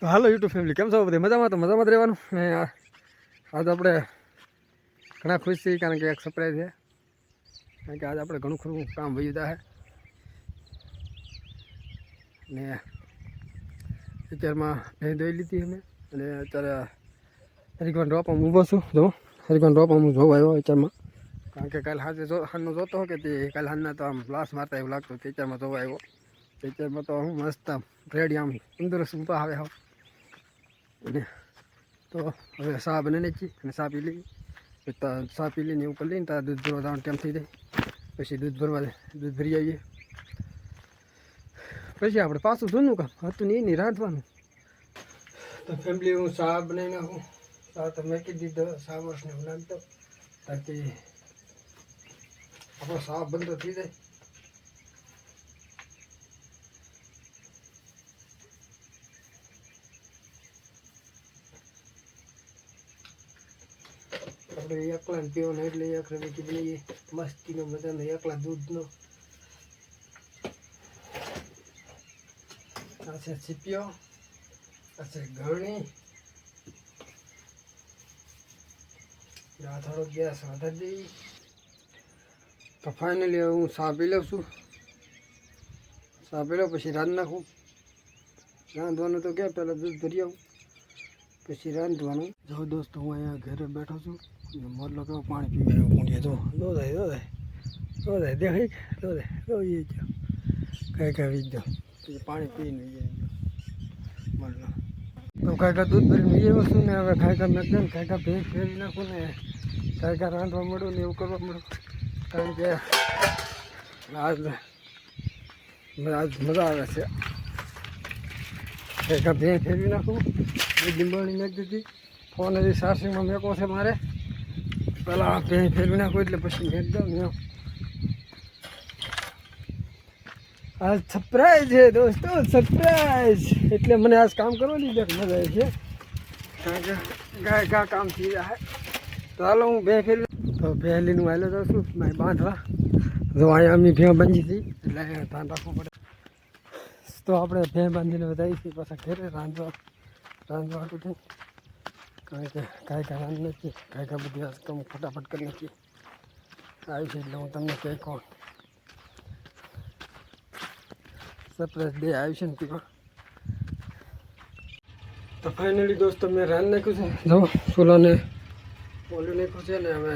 તો હાલો YouTube family, કેમ છો બધી મજામાં? તો મજામાં જ રહેવાનું. ને આજે આપણે ઘણા ખુશ છીએ કારણ કે એક સરપ્રાઈઝ છે. કારણ કે આજે આપણે ઘણું ખરું કામ વયું છે ને અત્યારમાં ભેં દોઈ લીધી અમે. અને અત્યારે હરિકવાન ડ્રોપમાં ઊભો છું. જો હરિકવાન ડ્રોપમાં હું જોવા આવ્યો અત્યારમાં. કારણ કે કાલે હાજર જો હાલનો જોતો કે તે કાલે હાલના તો આમ લાશ મારતા એવું લાગતું અત્યારમાં જોવા આવ્યો. અત્યારમાં તો હું મસ્ત રેડી આમ તંદુરસ્ત ઊભા આવે હાવ અને તો હવે ચા બનાવીને છીએ અને ચા પી લઈએ ચા પી લઈને એવું કરી લઈને ત્યાં દૂધ ભરવા જવાનું ટાઈમ થઈ જાય પછી દૂધ ભરવા દૂધ ભરી આવીએ પછી આપણે પાછું જૂનું કામ હતું નહીં નહીં રાંધવાનું તો ફેમિલી હું ચા બનાવી નાખું ચા તો મેં કીધી દીધો ચા વર્ષને બનાવતો તાકી આપણો ચા બંધ થઈ જાય આપણે એકલા ને પીવાનો એટલે એકલા મેં કીધું નહીં મસ્તીનો મજાનો એકલા દૂધનો આ છે સીપિયો આ છે ગરણી આ થોડો ગેસ વધારી દઈ તો ફાઇનલી હું ચા પી લઉં છું ચા પી લઉં પછી રાંધ નાખું રાંધવાનું તો કે પહેલાં દૂધ ભરી આવું પછી રાંધવાનું જો દોસ્તો હું અહીંયા ઘરે બેઠો છું મોરલો કેવો પાણી પી એવો પૂંડીએ જો દો જાય દો જાય. દો જાય, દેખાય? દો જાય દો એ જો કાંઈ કાંઈ વીજ દો. પછી પાણી પીને મોરલો તો કાંઈ કાંઈ દૂધ ભરીને વીજે વસ્તુ ને હવે કાંઈ કાંઈ મેં ને કાંઈ કાંઈ ભેગ ફેરવી નાખું ને કાંઈ કાંઈ રાંધવા મળ્યું ને એવું કરવા મળ્યું કારણ કે આજ આજ મજા આવે છે. કાંઈ કાંઈ ભેગ ફેરવી નાખું. એ લીંબોળી મેં દીધી. ફોન હજી સાસરીમાં મેકો છે મારે. પહેલાં ભેં ફેરવી નાખું એટલે પછી એકદમ એમ. આજ સરપ્રાઈઝ છે દોસ્તો સરપ્રાઈઝ એટલે મને આજ કામ કરવાની જ મજા આવે છે. કારણ કે ગાય ગા કામ થઈ જાય. તો હાલો હું બે ફેરવી તો બે લઈને હાલો જાઉં છું, મારે બાંધવા. જો અહીંયા અમે ભેં બાંધી હતી, એટલે ધ્યાન રાખવું પડે. તો આપણે ભેં બાંધીને વધારી છીએ પાછા ઘરે, રાંધવા રાંધવા થઈ કારણ કે, કાંઈ રાંધ નથી, કાંઈ કાંઈ બધી આ કામ ફટાફટ કરી નથી આવી છે એટલે હું તમને કહી કહું સરપ્રાઈઝ ડે આવી છે ને તેમાં તો ફાઇનલી દોસ્તો, મેં રાંધ નાખ્યું છે. જો, સોલાને બોલી નાખ્યું છે ને હવે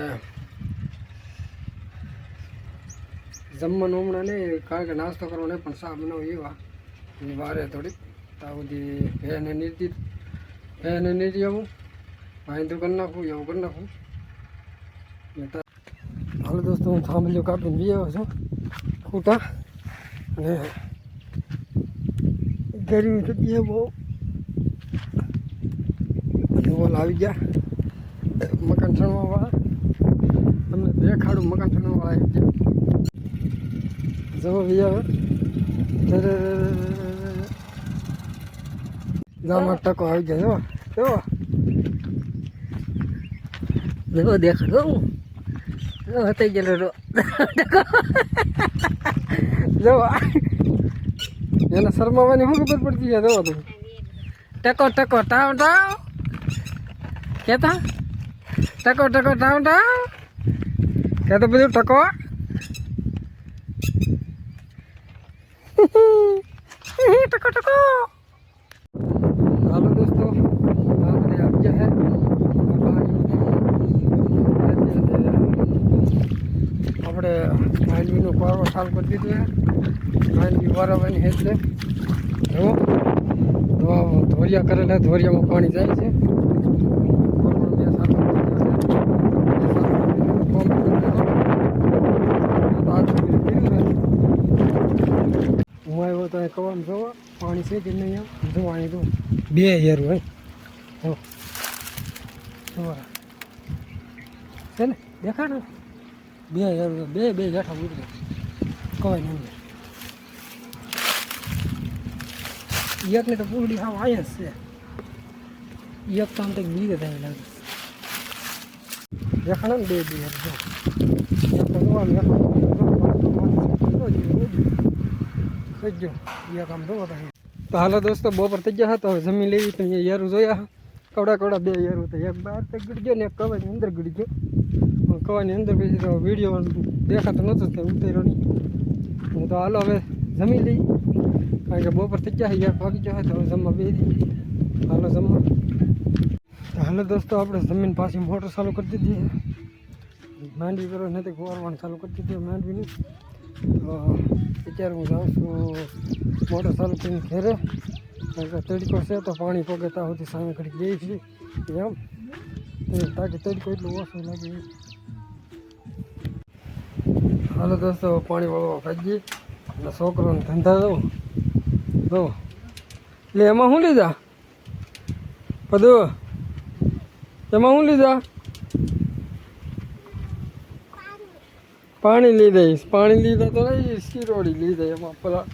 જમવાનું હમણાં નહીં, કારણ કે નાસ્તો કરવો નહીં, પણ સાબ બનાવું એવા. વારે થોડીક ત્યાં સુધી ભેને નીરતી ભેને નીરી આવું. વાંધો કરી નાખું, એવું કરી નાખું. હાલો દોસ્તો, હું થાંભલીઓ કાપીને બી આવ્યો છું, ખૂટા. અને ગરમી થતી છે બહુ. ઢોલ આવી ગયા. મકાન છણવા વાળા તમને દેખાડું મકાન છણવા વાળા આવી ગયા જવો બી આવે જામા ટકો આવી ગયા જો જો જો દેખાડો. જો હતાઈ ગયેલો રો. જો એને શરમાવાની શું ખબર પડતી છે? જો તમે ટકો ટકો ટાવ ટાવ કેતા? ટકો ટકો ટાવ ટાવ કહેતો બધું ટકો? ટકો ટકો. હાલો દોસ્તો આ બધે આવી ગયા છે આપણે માંડવીનું પારો સાફ કરી દીધું છે. માંડવી વારવાની હેત છે જો. તો ધોરિયા કરેલા ધોરિયામાં પાણી જાય છે. હું આવ્યો તો કવામાં જોવા. પાણી છે કે નહીં એમ જો અહીં તો બે હેર હોય. જો. જો. છે ને? દેખાડે. ને? બે હેર બે બે જેઠા ઉતરે કવાય નહીં. એકને તો પૂરડી હાવ આયા જ છે. એક તો આમ તો બીજે થાય લાગે. દેખાડે ને બે બે હેર જો. એક તો જોવાનું એક તો જોવાનું. જો, જો, એક આમ જોવો તો તો હાલો દોસ્તો બપોર થઈ ગયા તો હવે જમી લેવી તમે યારું જોયા. કવડા કવડા બે યારું તો એક બહાર તો ગળી ગયો ને એક કવાની અંદર ગળી ગયો કવાની અંદર પછી તો વીડિયો દેખાતો નહોતો તો ઉતર્યો નહીં. હું તો હાલો હવે જમી લઈ. કારણ કે બપોર થઈ ગયા યાર ભાગી ગયો હોય તો હવે જમવા બે હાલો જમવા. તો હાલો દોસ્તો, આપણે જમીન પાછી મોટર ચાલુ કરી દીધી માંડવી કરો નથી કુવારવાનું ચાલુ કરી દીધી માંડવીની. તો અત્યારે હું જાઉં છું મોટર ચાલુ કરીને ઘેરે. કારણ કે તડકો છે તો પાણી પગે ત્યાં સુધી સામે ઘડી ગઈ છે એમ. તો તાકે તડકો એટલું ઓછું લાગે એમ. હાલો દોસ્તો, પાણી વાળવા ભાગીએ અને છોકરોને ધંધા દઉં દો એટલે એમાં શું લીધા? બધું એમાં શું લીધા? પાણી લઈ દઈશ પાણી લીધા તો નહીં શીરોડી લીધા એમાં પેલા.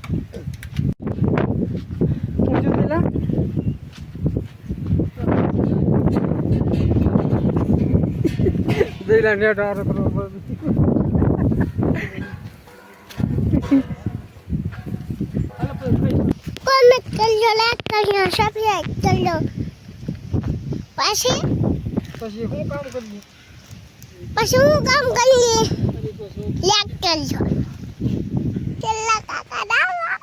લીધા નેટ આરો કરવો પડે કોને કર્યો લે કર્યો સફેદ કર્યો પછી? પછી હું કામ કરીએ? પછી હું કામ કરીએ? લેક કર્યો કેટલા કાકા દાવા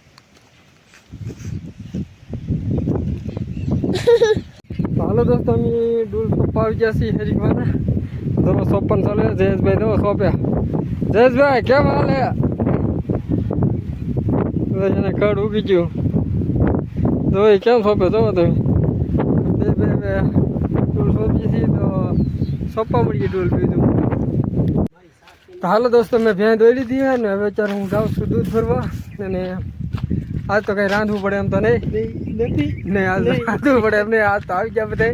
હાલો દોસ્તો અમે ડૂલ પપ્પા આવી ગયા છીએ હરીવાના દવા સોપન ચાલે જયેશભાઈ દવા સોંપ્યા જયેશભાઈ કેમ હાલે? એને કડ ઉગી ગયું. તો એ કેમ સોંપ્યો જોવો તમે બે બે બે ડૂલ સોંપીએ છીએ તો સોંપવા મળીએ ડૂલ બીજું તો હાલો દોસ્તો મેં ભેં દોડી છે ને હવે અત્યારે હું જાઉં છું દૂધ ભરવા અને આજ તો કંઈ રાંધવું પડે એમ તો નહીં નથી નહીં આજ રાંધવું પડે એમ નહીં આજ તો આવી ગયા બધા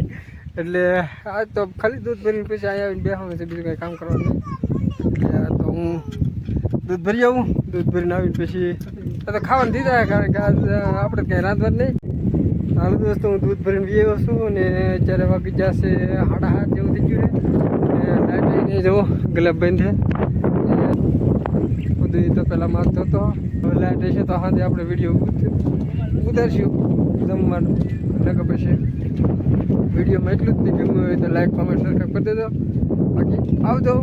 એટલે આજ તો ખાલી દૂધ ભરીને પછી અહીંયા આવીને બેસવાનું છે બીજું કંઈ કામ કરવાનું નહીં એટલે તો હું દૂધ ભરી આવું દૂધ ભરીને આવીને પછી આ તો ખાવાનું દીધા કારણ કે આજ આપણે કંઈ રાંધવાનું નહીં હાલ દોસ્તો, હું દૂધ ભરીને વ્યવ છું અને અત્યારે વાગી જશે સાડા હાથ જેવું થઈ ગયું છે. અને લાઈટ આવીને જુઓ, ગ્લબ બંધ છે. બધું તો પહેલાં માગતો હતો. હવે લાઈટ હશે તો હાથે આપણે વીડિયો ઉતારશું જમવાનું. એટલે કે પછી વિડીયોમાં એટલું જ ગમ્યું હોય તો લાઈક કોમેન્ટ સરખા કરી દેજો. બાકી આવજો.